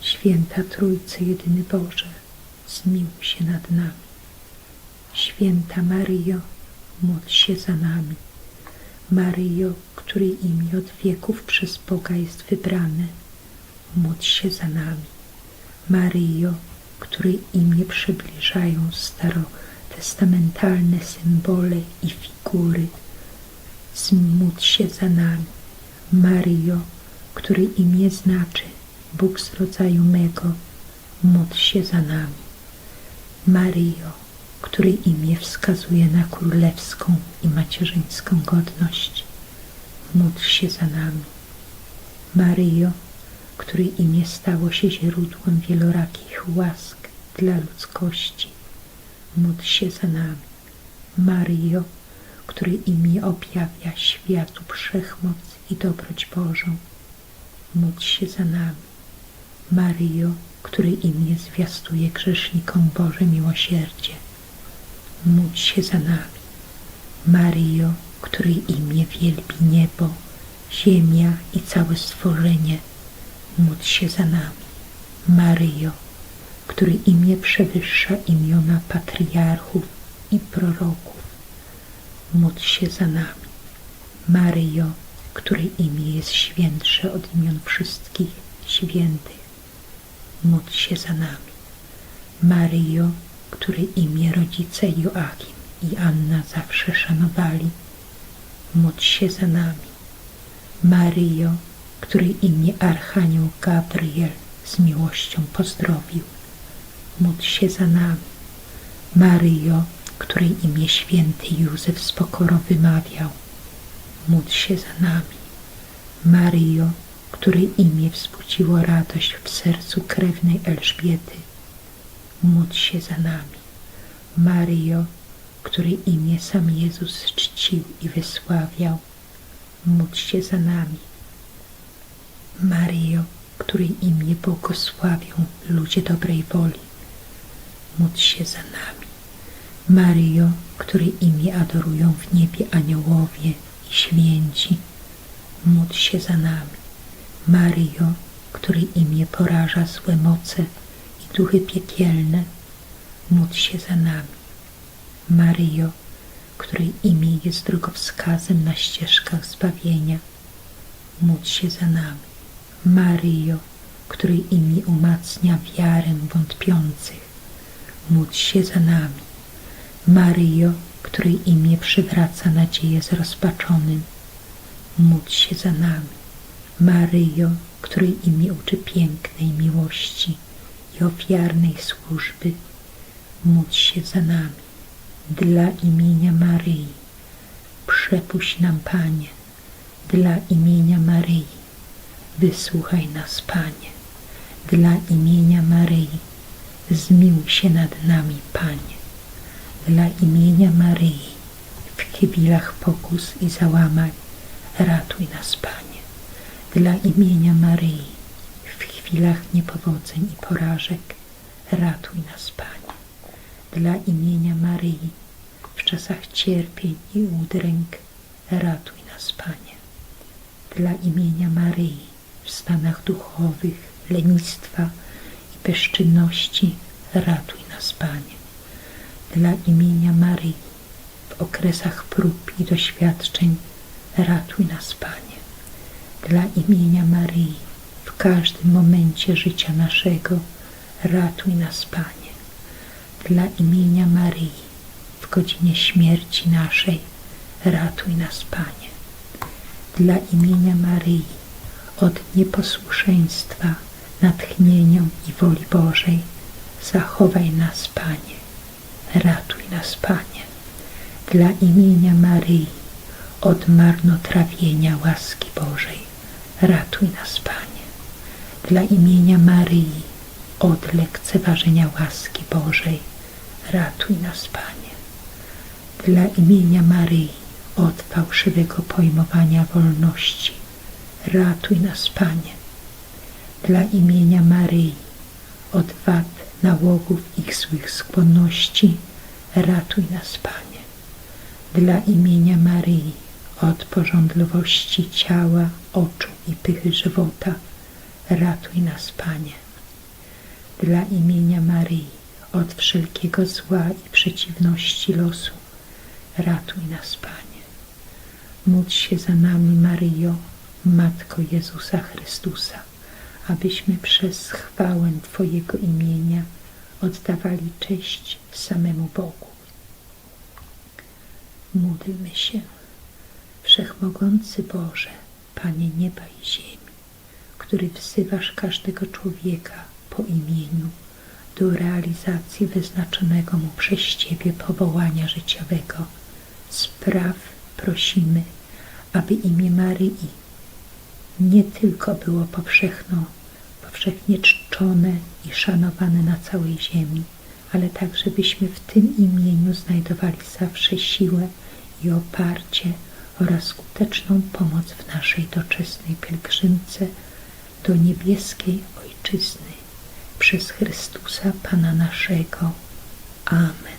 Święta Trójcy Jedyny Boże, zmiłuj się nad nami. Święta Maryjo, módl się za nami. Maryjo, której imię od wieków przez Boga jest wybrane, módl się za nami. Maryjo, której imię przybliżają starotestamentalne symbole i figury, módl się za nami. Maryjo, której imię znaczy Bóg z rodzaju mego, módl się za nami. Maryjo, której imię wskazuje na królewską i macierzyńską godność, módl się za nami. Maryjo, której imię stało się źródłem wielorakich łask dla ludzkości, módl się za nami. Maryjo, której imię objawia światu wszechmoc i dobroć Bożą, módl się za nami. Maryjo, której imię zwiastuje grzesznikom Boże miłosierdzie, módl się za nami. Maryjo, której imię wielbi niebo, ziemia i całe stworzenie, módl się za nami. Maryjo, której imię przewyższa imiona patriarchów i proroków, módl się za nami. Maryjo, której imię jest świętsze od imion wszystkich świętych, módl się za nami. Maryjo, której imię rodzice Joachim i Anna zawsze szanowali, módl się za nami. Maryjo, której imię Archanioł Gabriel z miłością pozdrowił, módl się za nami. Maryjo, której imię święty Józef z pokorą wymawiał, módl się za nami. Maryjo, której imię wzbudziło radość w sercu krewnej Elżbiety, módl się za nami. Maryjo, której imię sam Jezus czcił i wysławiał, módl się za nami. Maryjo, której imię błogosławią ludzie dobrej woli, módl się za nami. Maryjo, której imię adorują w niebie aniołowie i święci, módl się za nami. Maryjo, której imię poraża złe moce i duchy piekielne, módl się za nami. Maryjo, której imię jest drogowskazem na ścieżkach zbawienia, módl się za nami. Maryjo, której imię umacnia wiarę wątpiących, módl się za nami. Maryjo, której imię przywraca nadzieję zrozpaczonym, módl się za nami. Maryjo, której imię uczy pięknej miłości i ofiarnej służby, módl się za nami. Dla imienia Maryi, przepuść nam, Panie, dla imienia Maryi, wysłuchaj nas, Panie, dla imienia Maryi, zmiłuj się nad nami, Panie, dla imienia Maryi, w chwilach pokus i załamań, ratuj nas, Panie, dla imienia Maryi, w chwilach niepowodzeń i porażek, ratuj nas, Panie. Dla imienia Maryi, w czasach cierpień i udręk, ratuj nas, Panie. Dla imienia Maryi, w stanach duchowych, lenistwa i bezczynności, ratuj nas, Panie. Dla imienia Maryi, w okresach prób i doświadczeń, ratuj nas, Panie. Dla imienia Maryi, w każdym momencie życia naszego, ratuj nas, Panie dla imienia Maryi, w godzinie śmierci naszej, ratuj nas, Panie. Dla imienia Maryi, od nieposłuszeństwa, natchnieniom i woli Bożej, zachowaj nas, Panie. Ratuj nas, Panie. Dla imienia Maryi, od marnotrawienia łaski Bożej, ratuj nas, Panie. Dla imienia Maryi, od lekceważenia łaski Bożej. Ratuj nas, Panie. Dla imienia Maryi, od fałszywego pojmowania wolności. Ratuj nas, Panie. Dla imienia Maryi, od wad, nałogów ich złych skłonności. Ratuj nas, Panie. Dla imienia Maryi, od pożądliwości ciała, oczu i pychy żywota. Ratuj nas, Panie. Dla imienia Maryi, od wszelkiego zła i przeciwności losu. Ratuj nas, Panie. Módl się za nami, Maryjo, Matko Jezusa Chrystusa, abyśmy przez chwałę Twojego imienia oddawali cześć samemu Bogu. Módlmy się. Wszechmogący Boże, Panie nieba i ziemi, który wzywasz każdego człowieka po imieniu do realizacji wyznaczonego mu przez Ciebie powołania życiowego, spraw prosimy, aby imię Maryi nie tylko było powszechno, powszechnie czczone i szanowane na całej ziemi, ale tak, żebyśmy w tym imieniu znajdowali zawsze siłę i oparcie oraz skuteczną pomoc w naszej doczesnej pielgrzymce do niebieskiej Ojczyzny przez Chrystusa Pana naszego. Amen.